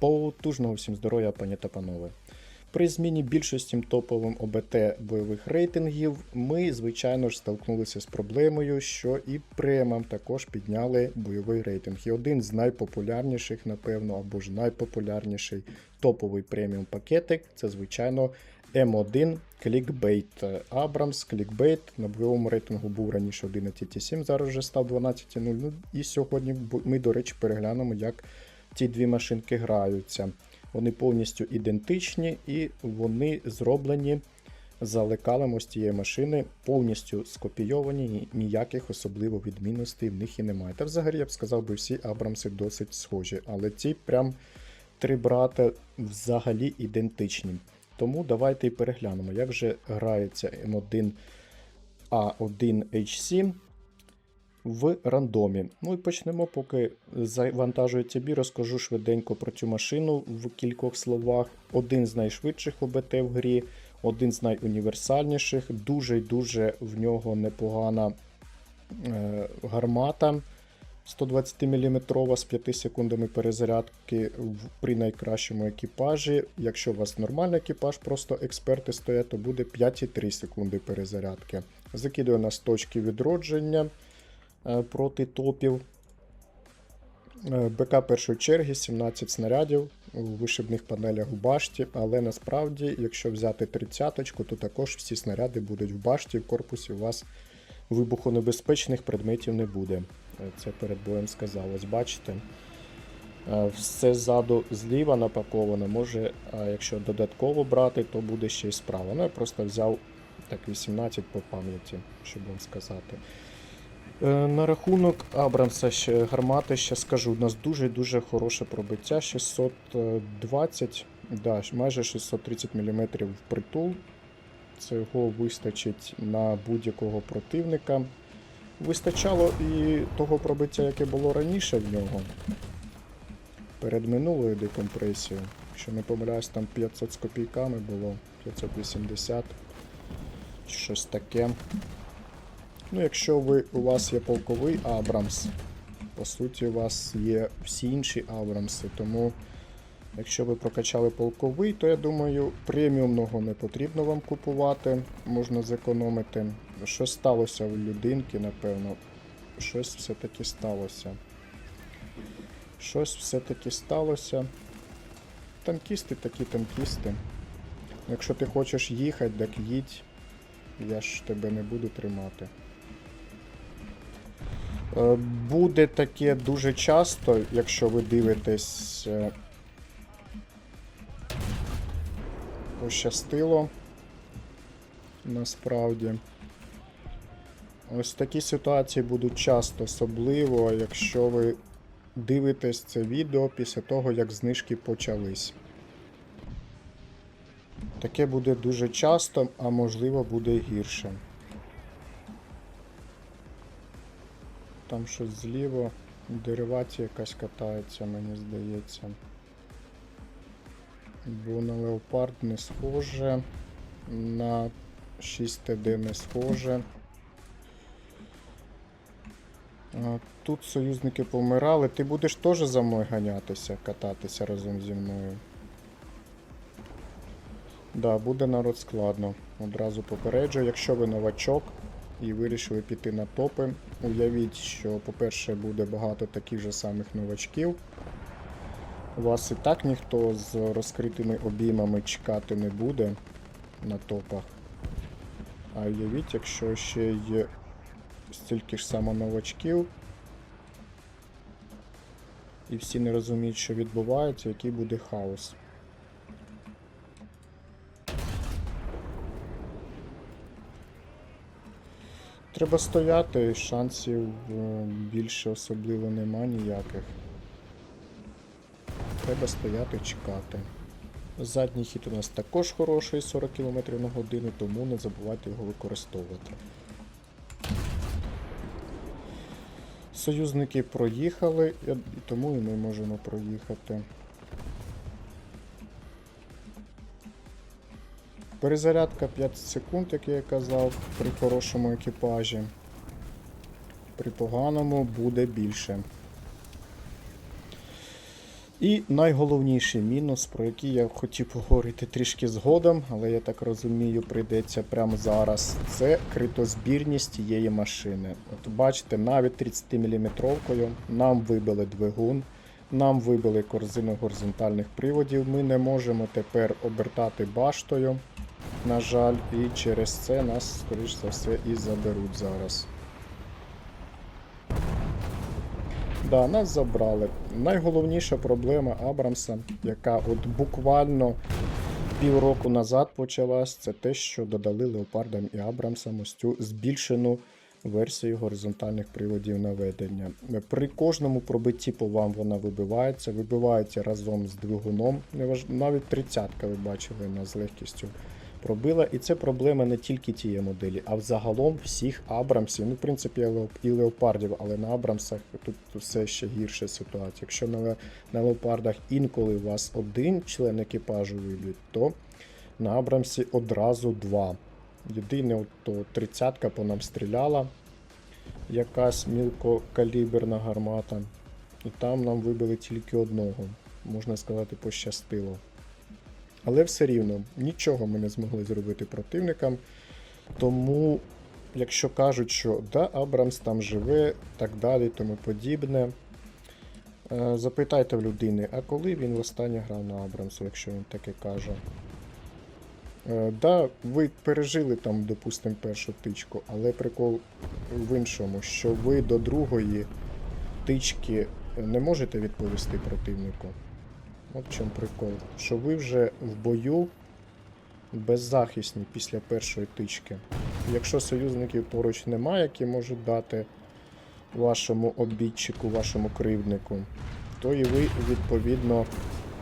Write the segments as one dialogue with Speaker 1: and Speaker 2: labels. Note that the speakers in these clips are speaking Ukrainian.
Speaker 1: Потужного всім здоров'я, пані та панове. При зміні більшості топовим ОБТ бойових рейтингів ми, звичайно ж, столкнулися з проблемою, що і премам також підняли бойовий рейтинг. І один з найпопулярніших, напевно, або ж найпопулярніший топовий преміум пакетик це, звичайно, М1 Clickbait. Абрамс, Clickbait на бойовому рейтингу був раніше 11,7, зараз вже став 12,0. Ну, і сьогодні ми, до речі, переглянемо, як ці дві машинки граються. Вони повністю ідентичні і вони зроблені за лекалом ось цієї машини, повністю скопійовані, ніяких особливо відмінностей в них і немає. Та взагалі я б сказав, би всі Абрамси досить схожі, але ці прям три брата взагалі ідентичні. Тому давайте і переглянемо, як же грається М1 А1H7 в рандомі. Ну і почнемо, поки завантажується бій, розкажу швиденько про цю машину в кількох словах. Один з найшвидших ОБТ в грі, один з найуніверсальніших, дуже й дуже в нього непогана е, гармата. 120 мм з 5 секундами перезарядки при найкращому екіпажі. Якщо у вас нормальний екіпаж, просто експерти стоять, то буде 5,3 секунди перезарядки. Закидує нас точки відродження проти топів. Е, БК першої черги 17 снарядів у вишибних панелях в башті, але насправді, якщо взяти тридцяточку, то також всі снаряди будуть в башті, в корпусі у вас вибухонебезпечних предметів не буде. Е, Це перед боєм сказав. Ось бачите. Е, Все ззаду зліва напаковано. Може, якщо додатково брати, то буде ще й справа. Ну, я просто взяв так 18 по пам'яті, щоб вам сказати. Е, На рахунок Абрамса ще гармати ще скажу. У нас дуже-дуже хороше пробиття. 620, да, майже 630 мм притул. Цього вистачить на будь-якого противника. Вистачало і того пробиття, яке було раніше в нього. Перед минулою декомпресією. Якщо не помиляюсь, там 500 з копійками було, 580. Щось таке. Ну, якщо ви, у вас є полковий Абрамс, по суті, у вас є всі інші Абрамси, тому якщо ви прокачали полковий, то я думаю, преміумного не потрібно вам купувати, можна зекономити. Щось сталося у людинки, напевно. Щось все-таки сталося. Щось все-таки сталося. Танкісти такі танкісти. Якщо ти хочеш їхати, так їдь. Я ж тебе не буду тримати. Е, Буде таке дуже часто, якщо ви дивитесь. е, Пощастило. Насправді. Ось такі ситуації будуть часто, особливо, якщо ви дивитесь це відео після того, як знижки почались. Таке буде дуже часто, а можливо буде гірше. Там щось зліво. Деривація якась катається, мені здається. Бо на леопард не схоже. На 6 ТД не схоже. Тут союзники помирали. Ти будеш теж за мною ганятися, кататися разом зі мною. Да, буде народ складно. Одразу попереджую, якщо ви новачок і вирішили піти на топи, уявіть, що, по-перше, буде багато таких же самих новачків. Вас і так ніхто з розкритими обіймами чекати не буде на топах. А уявіть, якщо ще є стільки ж само новачків, і всі не розуміють, що відбувається, який буде хаос. Треба стояти, шансів е, більше особливо нема ніяких. Треба стояти чекати. Задній хід у нас також хороший 40 км на годину, тому не забувайте його використовувати. Союзники проїхали, тому і ми можемо проїхати. Перезарядка 5 секунд, як я казав, при хорошому екіпажі. При поганому буде більше. І найголовніший мінус, про який я хотів поговорити трішки згодом, але я так розумію, прийдеться прямо зараз. Це критозбірність тієї машини. От бачите, навіть 30 мм нам вибили двигун, нам вибили корзину горизонтальних приводів. Ми не можемо тепер обертати баштою. На жаль, і через це нас, скоріш за все, і заберуть зараз. Да, нас забрали. Найголовніша проблема Абрамса, яка от буквально півроку назад почалась, це те, що додали Леопардам і Абрамсам ось цю збільшену версію горизонтальних приводів наведення. При кожному пробитті по вам вона вибивається, вибивається разом з двигуном. Навіть 30-ка ви бачили вона з легкістю пробила. І це проблема не тільки тієї моделі, а взагалом всіх Абрамсів. Ну, в принципі, і леопардів, але на Абрамсах тут все ще гірша ситуація. Якщо на, на леопардах інколи у вас один член екіпажу виб'ють, то на Абрамсі одразу два. Єдине, то 30-ка по нам стріляла, якась мілкокаліберна гармата. І там нам вибили тільки одного. Можна сказати, пощастило. Але все рівно нічого ми не змогли зробити противникам. Тому, якщо кажуть, що да, Абрамс там живе, так далі, тому подібне. е, Запитайте в людини, а коли він востаннє грав на Абрамсу, якщо він таке каже. Е, Да, ви пережили там, допустимо, першу тичку, але прикол в іншому, що ви до другої тички не можете відповісти противнику. От в чому прикол. Що ви вже в бою беззахисні після першої тички. Якщо союзників поруч немає, які можуть дати вашому обідчику, вашому кривднику, то і ви, відповідно,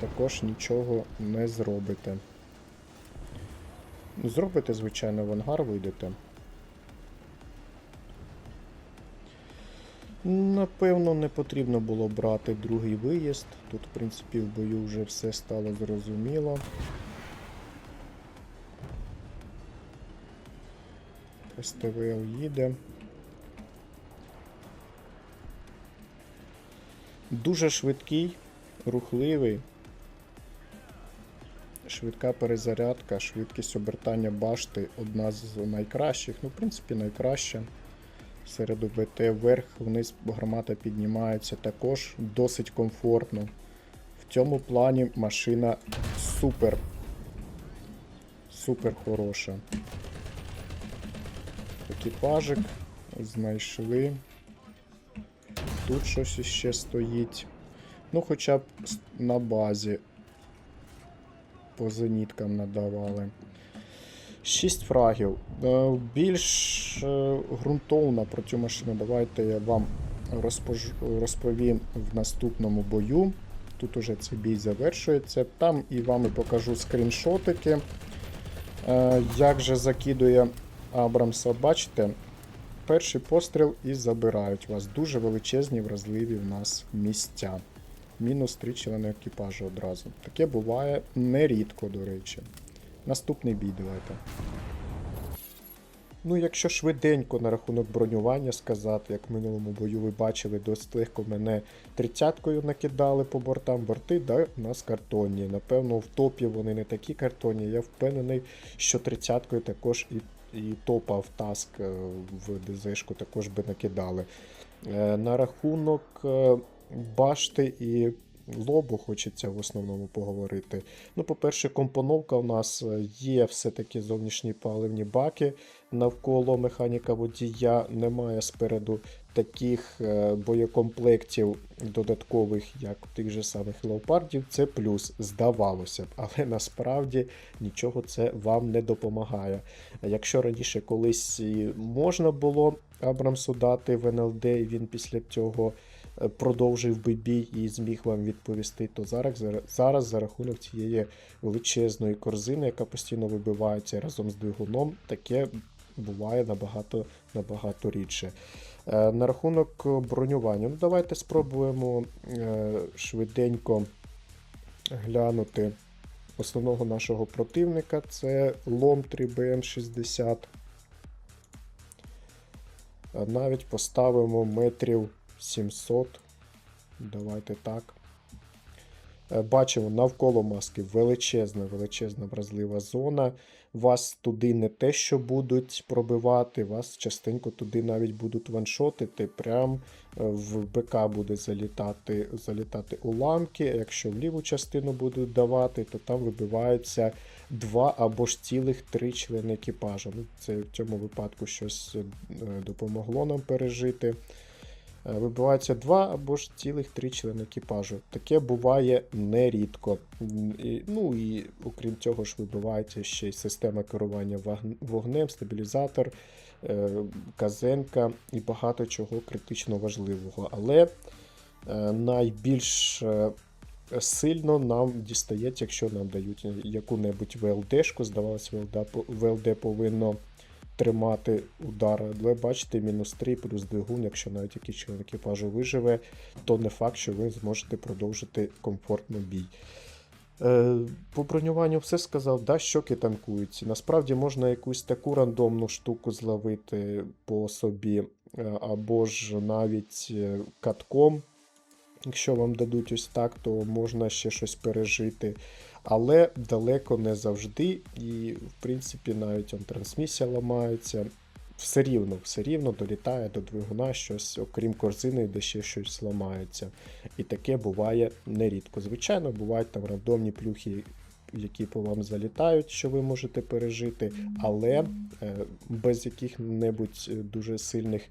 Speaker 1: також нічого не зробите. Зробите, звичайно, в ангар вийдете. Напевно, не потрібно було брати другий виїзд. Тут, в принципі, в бою вже все стало зрозуміло. СТВЛ їде. Дуже швидкий, рухливий. Швидка перезарядка, швидкість обертання башти одна з найкращих. Ну, в принципі, найкраща. Серед ОБТ вверх, вниз гармата піднімається також досить комфортно. В цьому плані машина супер. Супер хороша. Екіпажик знайшли. Тут щось іще стоїть. Ну, хоча б на базі по зеніткам надавали. 6 фрагів. Е, Більш е, ґрунтовно про цю машину давайте я вам розповім в наступному бою. Тут уже цей бій завершується. Там і вам і покажу скріншотики. Е, Як же закидує Абрамса, бачите? Перший постріл і забирають вас. Дуже величезні, вразливі в нас місця. Мінус 3 члени екіпажу одразу. Таке буває нерідко, до речі. Наступний бій давайте. Ну, якщо швиденько на рахунок бронювання сказати, як в минулому бою ви бачили, досить легко мене тридцяткою накидали по бортам. Борти, да, у нас картонні. Напевно, в топі вони не такі картонні. Я впевнений, що тридцяткою також і, і топа в таск е, в ДЗшку також би накидали. Е, На рахунок е, башти і лобу хочеться в основному поговорити. Ну, по-перше, компоновка у нас е, є все-таки зовнішні паливні баки навколо механіка водія. Немає спереду таких е, боєкомплектів додаткових, як тих же самих леопардів. Це плюс, здавалося б, але насправді нічого це вам не допомагає. Якщо раніше колись можна було Абрамсу дати в НЛД, він після цього продовжив би бій і зміг вам відповісти, то зараз, зараз за рахунок цієї величезної корзини, яка постійно вибивається разом з двигуном, таке буває набагато, набагато рідше. Е, На рахунок бронювання, ну давайте спробуємо е, швиденько глянути основного нашого противника. Це Лом 3BM60. Е, Навіть поставимо метрів 700. Давайте так. Е, Бачимо навколо маски величезна, величезна вразлива зона. Вас туди не те, що будуть пробивати, вас частенько туди навіть будуть ваншотити. Прям е, в БК буде залітати, залітати уламки. Якщо в ліву частину будуть давати, то там вибиваються два або ж цілих три члени екіпажу. Ну, це в цьому випадку щось е, допомогло нам пережити. Е, Вибиваються два або ж цілих три члени екіпажу. Таке буває нерідко. Ну і окрім цього ж вибивається ще й система керування вогнем, стабілізатор, е, казенка і багато чого критично важливого. Але е, найбільш сильно нам дістається, якщо нам дають яку-небудь ВЛДшку. Здавалось, ВЛД, по- ВЛД повинно тримати удар. Але бачите, мінус 3 плюс двигун, якщо навіть якийсь член екіпажу виживе, то не факт, що ви зможете продовжити комфортно бій. Е, по бронюванню все сказав, да, щоки танкуються. Насправді можна якусь таку рандомну штуку зловити по собі, е, або ж навіть е, катком. Якщо вам дадуть ось так, то можна ще щось пережити. Але далеко не завжди. І, в принципі, навіть он, трансмісія ламається. Все рівно, все рівно долітає до двигуна щось, окрім корзини, де ще щось ламається. І таке буває нерідко. Звичайно, бувають там рандомні плюхи, які по вам залітають, що ви можете пережити, але е, без яких-небудь е, дуже сильних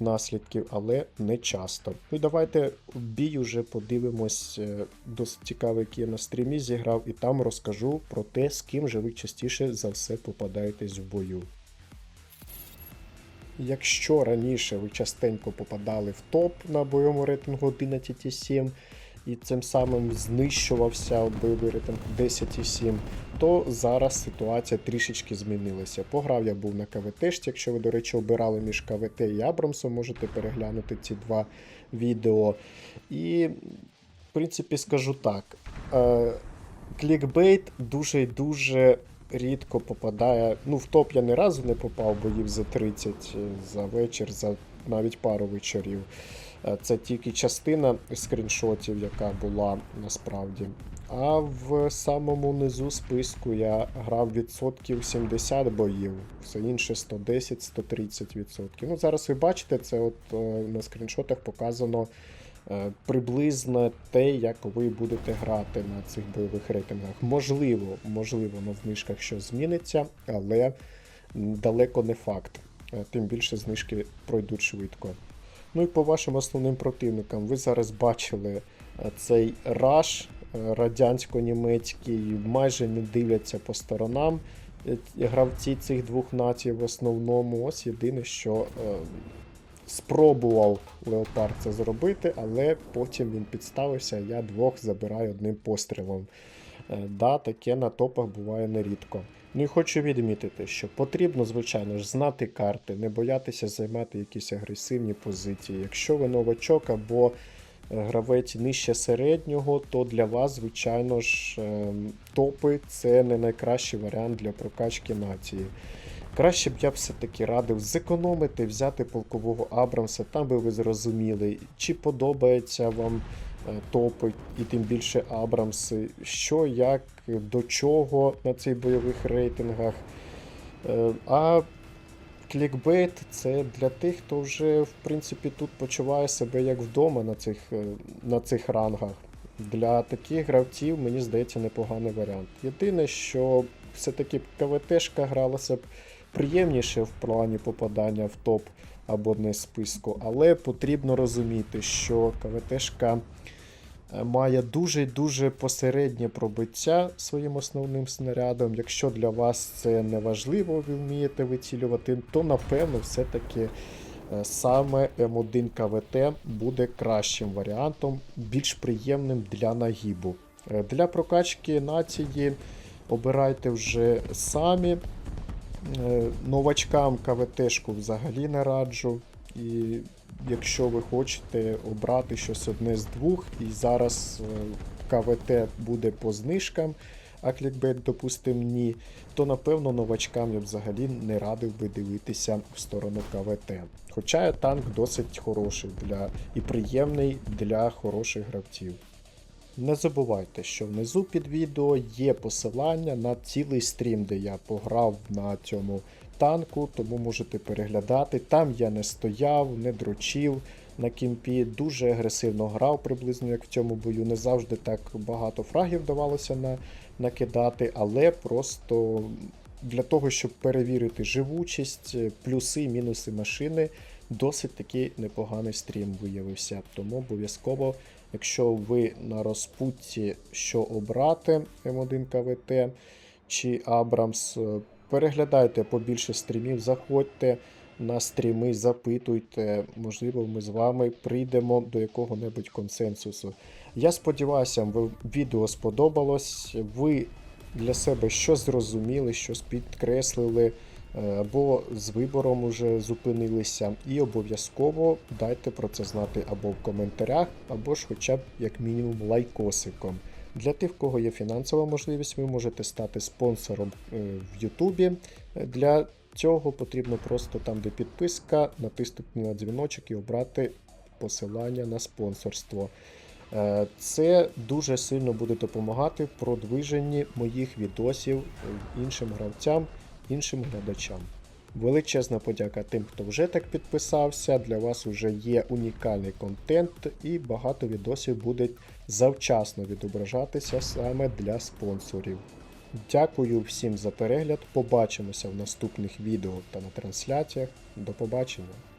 Speaker 1: наслідків, але не часто. Ну і давайте в бій уже подивимось. е, Досить цікавий, який я на стрімі зіграв, і там розкажу про те, з ким же ви частіше за все попадаєтесь в бою. Якщо раніше ви частенько попадали в топ на бойовому рейтингу 11,7 і цим самим знищувався бойовий рейтинг 10,7, то зараз ситуація трішечки змінилася. Пограв я був на КВТ, якщо ви, до речі, обирали між КВТ і Абрамсом, можете переглянути ці два відео. І, в принципі, скажу так. Е, клікбейт дуже і дуже рідко попадає. Ну, в топ я ні разу не попав, боїв за 30 за вечір, за навіть пару вечорів. Е, Це тільки частина скріншотів, яка була насправді. А в самому низу списку я грав відсотків 70 боїв, все інше 110-130 відсотків. Ну, зараз ви бачите, це от е, на скріншотах показано е, приблизно те, як ви будете грати на цих бойових рейтингах. Можливо, можливо, на знижках щось зміниться, але далеко не факт. Тим більше знижки пройдуть швидко. Ну і по вашим основним противникам, ви зараз бачили е, цей раш е, радянсько-німецький, майже не дивляться по сторонам. Е, Гравці цих двох націй в основному. Ось єдине, що спробував Леопард це зробити, але потім він підставився, я двох забираю одним пострілом. Да, таке на топах буває нерідко. Ну і хочу відмітити, що потрібно, звичайно ж, знати карти, не боятися займати якісь агресивні позиції. Якщо ви новачок або е, гравець нижче середнього, то для вас, звичайно ж, е, топи це не найкращий варіант для прокачки нації. Краще б я все-таки радив зекономити, взяти полкового Абрамса, там би ви зрозуміли, чи подобається вам топи, і тим більше Абрамси, що, як, до чого на цих бойових рейтингах. Е, А клікбейт це для тих, хто вже в принципі тут почуває себе як вдома на цих, е, на цих рангах. Для таких гравців, мені здається, непоганий варіант. Єдине, що все-таки КВТшка гралася б приємніше в плані попадання в топ або не списку, але потрібно розуміти, що КВТшка е, має дуже-дуже посереднє пробиття своїм основним снарядом. Якщо для вас це не важливо, ви вмієте вицілювати, то напевно все-таки е, саме М1 КВТ буде кращим варіантом, більш приємним для нагибу. Е, Для прокачки нації обирайте вже самі. Е, Новачкам КВТшку взагалі не раджу. І якщо ви хочете обрати щось одне з двох, і зараз е, КВТ буде по знижкам, а клікбейт, допустим, ні, то напевно новачкам я взагалі не радив би дивитися в сторону КВТ. Хоча танк досить хороший для і приємний для хороших гравців. Не забувайте, що внизу під відео є посилання на цілий стрім, де я пограв на цьому танку, тому можете переглядати. Там я не стояв, не дрочив на кімпі, дуже агресивно грав, приблизно як в цьому бою. Не завжди так багато фрагів вдавалося на, накидати, але просто для того, щоб перевірити живучість, плюси мінуси машини, досить таки непоганий стрім виявився. Тому обов'язково, якщо ви на розпутті, що обрати М1 КВТ чи Абрамс, переглядайте побільше стрімів, заходьте на стріми, запитуйте. Можливо, ми з вами прийдемо до якого-небудь консенсусу. Я сподіваюся, вам відео сподобалось. Ви для себе щось зрозуміли, щось підкреслили, е, або з вибором уже зупинилися. І обов'язково дайте про це знати або в коментарях, або ж хоча б як мінімум лайкосиком. Для тих, в кого є фінансова можливість, ви можете стати спонсором е, в Ютубі. Для цього потрібно просто там, де підписка, натиснути на дзвіночок і обрати посилання на спонсорство. Е, Це дуже сильно буде допомагати в продвиженні моїх відосів е, іншим гравцям, іншим глядачам. Величезна подяка тим, хто вже так підписався. Для вас вже є унікальний контент, і багато відосів буде завчасно відображатися саме для спонсорів. Дякую всім за перегляд. Побачимося в наступних відео та на трансляціях. До побачення!